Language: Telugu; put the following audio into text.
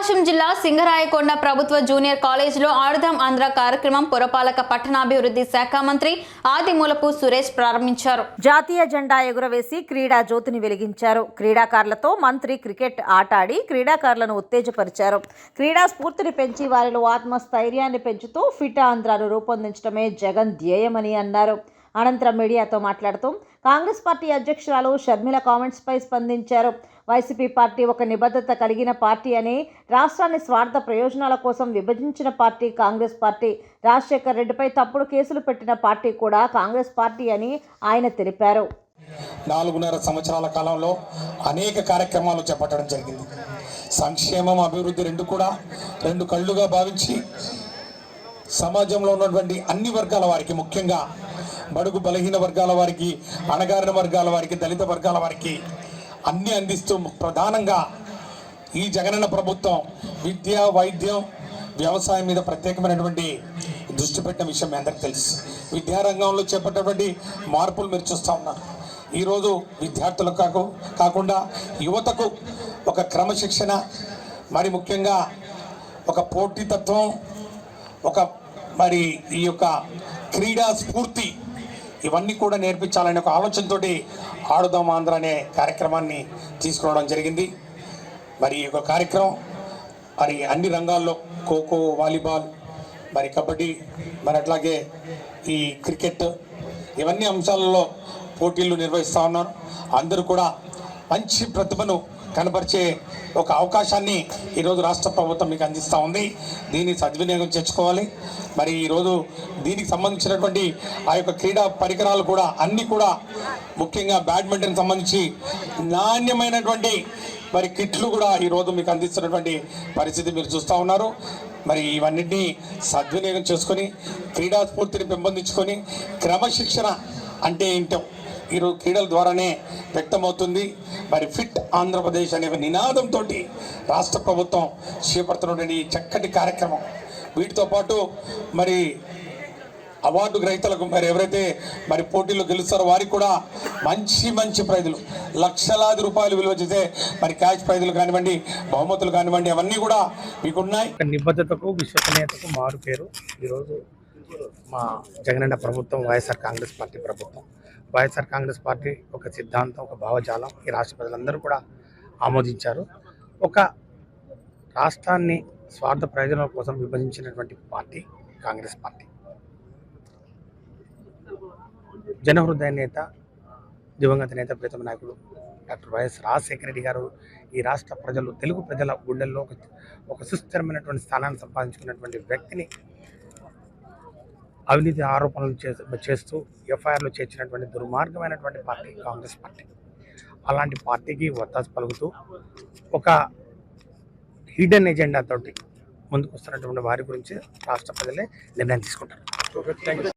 ప్రకాశం జిల్లా సింగరాయకొండ ప్రభుత్వ జూనియర్ కాలేజీలో ఆడుదాం ఆంధ్ర కార్యక్రమం పురపాలక పట్టణాభివృద్ధి శాఖ మంత్రి ఆదిమూలపు సురేష్ ప్రారంభించారు. జాతీయ జెండా ఎగురవేసి క్రీడా జ్యోతిని వెలిగించారు. క్రీడాకారులతో మంత్రి క్రికెట్ ఆట ఆడి క్రీడాకారులను ఉత్తేజపరిచారు. క్రీడా స్ఫూర్తిని పెంచి వారిలో ఆత్మస్థైర్యాన్ని పెంచుతూ ఫిట్ ఆంధ్రాను రూపొందించడమే జగన్ ధ్యేయమని అన్నారు. అనంతరం మీడియాతో మాట్లాడుతూ కాంగ్రెస్ పార్టీ అధ్యక్షురాలు షర్మిల కామెంట్స్పై స్పందించారు. వైసీపీ పార్టీ ఒక నిబద్ధత కలిగిన పార్టీ అని రాష్ట్రాన్ని స్వార్థ ప్రయోజనాల కోసం విభజించిన పార్టీ కాంగ్రెస్ పార్టీ రాజశేఖర్ రెడ్డిపై తప్పుడు కేసులు పెట్టిన పార్టీ కూడా కాంగ్రెస్ పార్టీ అని ఆయన తెలిపారు. నాలుగున్నర సంవత్సరాల కాలంలో అనేక కార్యక్రమాలు చేపట్టడం జరిగింది. సంక్షేమం అభివృద్ధి రెండు కూడా రెండు కళ్ళుగా భావించి సమాజంలో ఉన్నటువంటి అన్ని వర్గాల వారికి ముఖ్యంగా బడుగు బలహీన వర్గాల వారికి అణగారిన వర్గాల వారికి దళిత వర్గాల వారికి అన్నీ అందిస్తూ ప్రధానంగా ఈ జగనన్న ప్రభుత్వం విద్య వైద్యం వ్యవసాయం మీద ప్రత్యేకమైనటువంటి దృష్టి పెట్టిన విషయం మీ అందరికీ తెలుసు. విద్యారంగంలో చేపట్టినటువంటి మార్పులు మీరు చూస్తూ ఉన్నారు. ఈరోజు విద్యార్థులకు కాకు కాకుండా యువతకు ఒక క్రమశిక్షణ మరి ముఖ్యంగా ఒక పోటీతత్వం ఒక మరి ఈ యొక్క క్రీడా స్ఫూర్తి ఇవన్నీ కూడా నేర్పించాలనే ఒక ఆలోచనతోటి ఆడుదాం ఆంధ్ర అనే కార్యక్రమాన్ని తీసుకురావడం జరిగింది. మరి ఈ కార్యక్రమం మరి అన్ని రంగాల్లో ఖోఖో వాలీబాల్ మరి కబడ్డీ మరి అట్లాగే ఈ క్రికెట్ ఇవన్నీ అంశాలలో పోటీలు నిర్వహిస్తూ ఉన్నారు. అందరూ కూడా మంచి ప్రతిభను కనపరిచే ఒక అవకాశాన్ని ఈరోజు రాష్ట్ర ప్రభుత్వం మీకు అందిస్తూ ఉంది. దీన్ని సద్వినియోగం చేసుకోవాలి. మరి ఈరోజు దీనికి సంబంధించినటువంటి ఆ యొక్క క్రీడా పరికరాలు కూడా అన్నీ కూడా ముఖ్యంగా బ్యాడ్మింటన్ సంబంధించి నాణ్యమైనటువంటి మరి కిట్లు కూడా ఈరోజు మీకు అందిస్తున్నటువంటి పరిస్థితి మీరు చూస్తూ ఉన్నారు. మరి ఇవన్నింటినీ సద్వినియోగం చేసుకొని క్రీడా స్ఫూర్తిని పెంపొందించుకొని క్రమశిక్షణ అంటే ఏంటో ఈరోజు క్రీడల ద్వారానే వ్యక్తమవుతుంది. మరి ఫిట్ ఆంధ్రప్రదేశ్ అనే నినాదంతో రాష్ట్ర ప్రభుత్వం చేపడుతున్నటువంటి ఈ చక్కటి కార్యక్రమం. వీటితో పాటు మరి అవార్డు గ్రహీతలకు మరి ఎవరైతే మరి పోటీల్లో గెలుస్తారో వారికి కూడా మంచి మంచి ప్రైజులు. లక్షలాది రూపాయలు విలువ చేసే మరి క్యాష్ ప్రైజులు కానివ్వండి బహుమతులు కానివ్వండి అవన్నీ కూడా మీకున్నాయి. నిబద్ధతకు విశ్వసనీయతకు మారు పేరు. ఈరోజు మా జగనన్న ప్రభుత్వం వైఎస్ఆర్ కాంగ్రెస్ పార్టీ ప్రభుత్వం. వైఎస్ఆర్ కాంగ్రెస్ పార్టీ ఒక సిద్ధాంతం ఒక భావజాలం ఈ రాష్ట్ర ప్రజలందరూ కూడా ఆమోదించారు. ఒక రాష్ట్రాన్ని స్వార్థ ప్రయోజనాల కోసం విభజించినటువంటి పార్టీ కాంగ్రెస్ పార్టీ. జనహృదయ నేత దివంగత నేత ప్రీతమ నాయకుడు డాక్టర్ వైఎస్ రాజశేఖర రెడ్డి గారు ఈ రాష్ట్ర ప్రజలు తెలుగు ప్రజల గుండెల్లో ఒక ఒక సుస్థిరమైనటువంటి స్థానాన్ని సంపాదించుకున్నటువంటి వ్యక్తిని అవినీతి ఆరోపణలు చేస్తూ చేస్తూ ఎఫ్ఐఆర్లు చేర్చినటువంటి దుర్మార్గమైనటువంటి పార్టీ కాంగ్రెస్ పార్టీ. అలాంటి పార్టీకి ఒత్తాసు పలుకుతూ ఒక హిడెన్ ఎజెండాతోటి ముందుకు వస్తున్నటువంటి వారి గురించి రాష్ట్ర ప్రజలే నిర్ణయం తీసుకుంటారు.